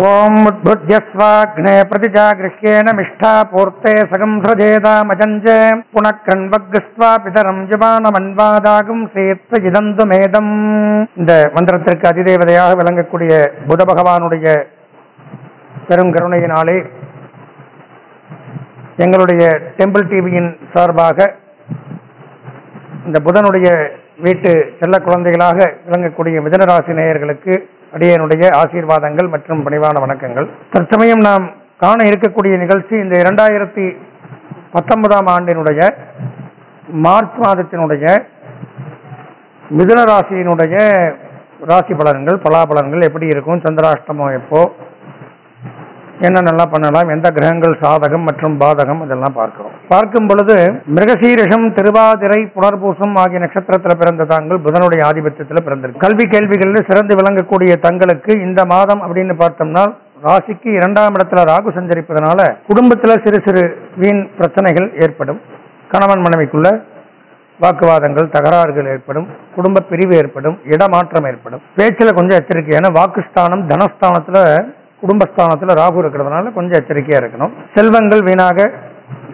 ஓம் உத்புத்தியஸ்வாக்னே பிரதிஜாகிருஷ்யேன மிஷ்டா பூர்த்தே சகம் சஜேதாமஜஞ்ச புனக்கண்வக்ஸ்வா பிதரம் ஜுபானமன்வாதாகும் சேர்த்த இதந்து மேதம் இந்த மந்திரத்திற்கு அதிதேவதையாக விளங்கக்கூடிய புத பகவானுடைய பெரும் கருணையினாலே எங்களுடைய டெம்பிள் டிவியின் சார்பாக இந்த புதனுடைய வீட்டு செல்ல குழந்தைகளாக விளங்கக்கூடிய மிதனராசி நேயர்களுக்கு அடியனுடைய ஆசீர்வாதங்கள் மற்றும் பணிவான வணக்கங்கள். தற்சமயம் நாம் காண இருக்கக்கூடிய நிகழ்ச்சி இந்த இரண்டாயிரத்தி பத்தொன்பதாம் ஆண்டினுடைய மார்ச் மாதத்தினுடைய மிதுன ராசியினுடைய ராசி பலன்கள் பலாபலன்கள் எப்படி இருக்கும் சந்திராஷ்டமம் எப்போ என்னென்னலாம் பண்ணலாம் எந்த கிரகங்கள் சாதகம் மற்றும் பாதகம் இதெல்லாம் பார்க்கிறோம். பார்க்கும் பொழுது மிருகசீரிஷம் திருவாதிரை புனர்பூசம் ஆகிய நட்சத்திரத்தில் பிறந்த தாங்கள் புதனுடைய ஆதிபத்தியத்தில் பிறந்திருக்கு கல்வி கேள்விகளில் சிறந்து விளங்கக்கூடிய தங்களுக்கு இந்த மாதம் அப்படின்னு பார்த்தோம்னா ராசிக்கு இரண்டாம் இடத்துல ராகு சஞ்சரிப்பதனால குடும்பத்தில் சிறு சிறு வீண் பிரச்சனைகள் ஏற்படும். கணவன் மனைவிக்குள்ள வாக்குவாதங்கள் தகராறுகள் ஏற்படும். குடும்ப பிரிவு ஏற்படும். இடமாற்றம் ஏற்படும். பேச்சில் கொஞ்சம் எச்சரிக்கை ஏன்னா வாக்குஸ்தானம் தனஸ்தானத்தில் குடும்பஸ்தானத்தில் ராகு இருக்கிறதுனால கொஞ்சம் எச்சரிக்கையாக இருக்கணும். செல்வங்கள் வீணாக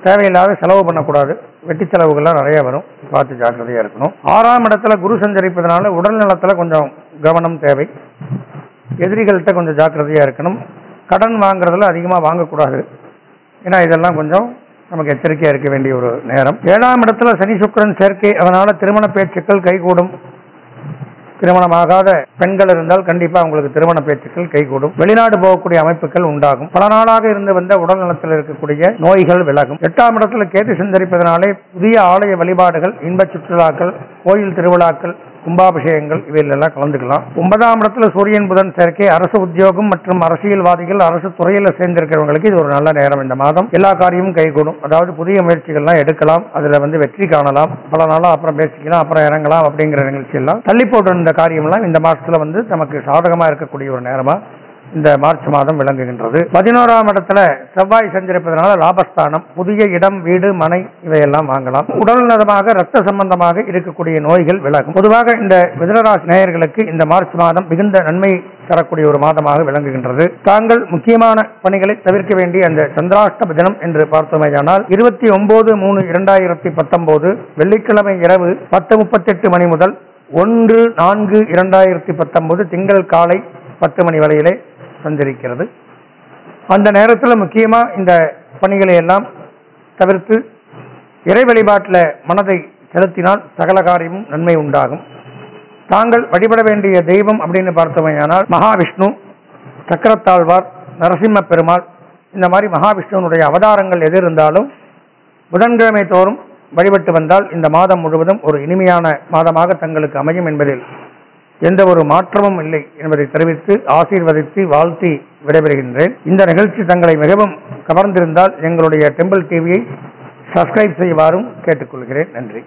தேவையில்லாத செலவு பண்ணக்கூடாது. வெட்டி செலவுகள்லாம் நிறைய வரும். பார்த்து ஜாக்கிரதையாக இருக்கணும். ஆறாம் இடத்துல குரு சஞ்சரிப்பதனால உடல் நலத்தில் கொஞ்சம் கவனம் தேவை. எதிரிகள்கிட்ட கொஞ்சம் ஜாக்கிரதையாக இருக்கணும். கடன் வாங்குறதுல அதிகமாக வாங்கக்கூடாது. ஏன்னா இதெல்லாம் கொஞ்சம் நமக்கு எச்சரிக்கையாக இருக்க வேண்டிய ஒரு நேரம். ஏழாம் இடத்துல சனி சுக்கிரன் சேர்க்கை. அதனால் திருமண பேச்சுக்கள் கைகூடும். திருமணமாகாத பெண்கள் இருந்தால் கண்டிப்பா உங்களுக்கு திருமண பேச்சுக்கள் கைகூடும். வெளிநாடு போகக்கூடிய அமைப்புகள் உண்டாகும். பல நாளாக இருந்து வந்த உடல் நலத்தில் இருக்கக்கூடிய நோய்கள் விலகும். எட்டாம் இடத்துல கேது சந்தரிப்பதனாலே புதிய ஆலய வழிபாடுகள் இன்ப சுற்றுலாக்கள் கோயில் திருவிழாக்கள் கும்பாபிஷேகங்கள் இவையிலெல்லாம் கலந்துக்கலாம். ஒன்பதாம் இடத்துல சூரியன் புதன் சேர்க்கை அரசு உத்தியோகம் மற்றும் அரசியல்வாதிகள் அரசு துறையில சேர்ந்திருக்கிறவங்களுக்கு இது ஒரு நல்ல நேரம் இந்த மாதம். எல்லா காரியமும் கைகூடும். அதாவது புதிய முயற்சிகள்லாம் எடுக்கலாம். அதுல வந்து வெற்றி காணலாம். பல நாளா அப்புறம் பேசிக்கலாம் அப்புறம் இறங்கலாம் அப்படிங்கிற நிகழ்ச்சி எல்லாம் தள்ளி போட்டிருந்த காரியம்லாம் இந்த மாசத்துல வந்து நமக்கு சாதகமா இருக்கக்கூடிய ஒரு நேரமா இந்த மார்ச் மாதம் விளங்குகின்றது. பதினோராம் இடத்துல செவ்வாய் சஞ்சரிப்பதனால லாபஸ்தானம் புதிய இடம் வீடு மனை இவையெல்லாம் வாங்கலாம். உடல் நலமாக ரத்த சம்பந்தமாக இருக்கக்கூடிய நோய்கள் விலகும். பொதுவாக இந்த மிதனராசி நேயர்களுக்கு இந்த மார்ச் மாதம் மிகுந்த நன்மை தரக்கூடிய ஒரு மாதமாக விளங்குகின்றது. தாங்கள் முக்கியமான பணிகளை தவிர்க்க வேண்டிய அந்த சந்திராஷ்டம தினம் என்று பார்த்தோமேயானால் இருபத்தி ஒன்பது மூணு இரண்டாயிரத்தி பத்தொன்பது வெள்ளிக்கிழமை இரவு பத்து முப்பத்தெட்டு மணி முதல் ஒன்று நான்கு இரண்டாயிரத்தி பத்தொன்பது திங்கள் காலை பத்து மணி வரையிலே சஞ்சரிக்கிறது அந்த நேரத்தில் முக்கியமாக இந்த பணிகளை எல்லாம் தவிர்த்து இறை வழிபாட்டில் மனதை செலுத்தினால் சகல காரியமும் நன்மை உண்டாகும். தாங்கள் வழிபட வேண்டிய தெய்வம் அப்படின்னு பார்த்தவையானால் மகாவிஷ்ணு சக்கரத்தாழ்வார் நரசிம்ம பெருமாள். இந்த மாதிரி மகாவிஷ்ணுவனுடைய அவதாரங்கள் எது இருந்தாலும் புதன்கிழமை தோறும் வழிபட்டு வந்தால் இந்த மாதம் முழுவதும் ஒரு இனிமையான மாதமாக தங்களுக்கு அமையும் என்பதில் எந்த ஒரு மாற்றமும் இல்லை என்பதை தெரிவித்து ஆசீர்வதித்து வாழ்த்தி விடைபெறுகின்றேன். இந்த நிகழ்ச்சி தங்களை மிகவும் கவர்ந்திருந்தால் எங்களுடைய டெம்பிள் டிவியை சப்ஸ்கிரைப் செய்வாரும் கேட்டுக்கொள்கிறேன். நன்றி.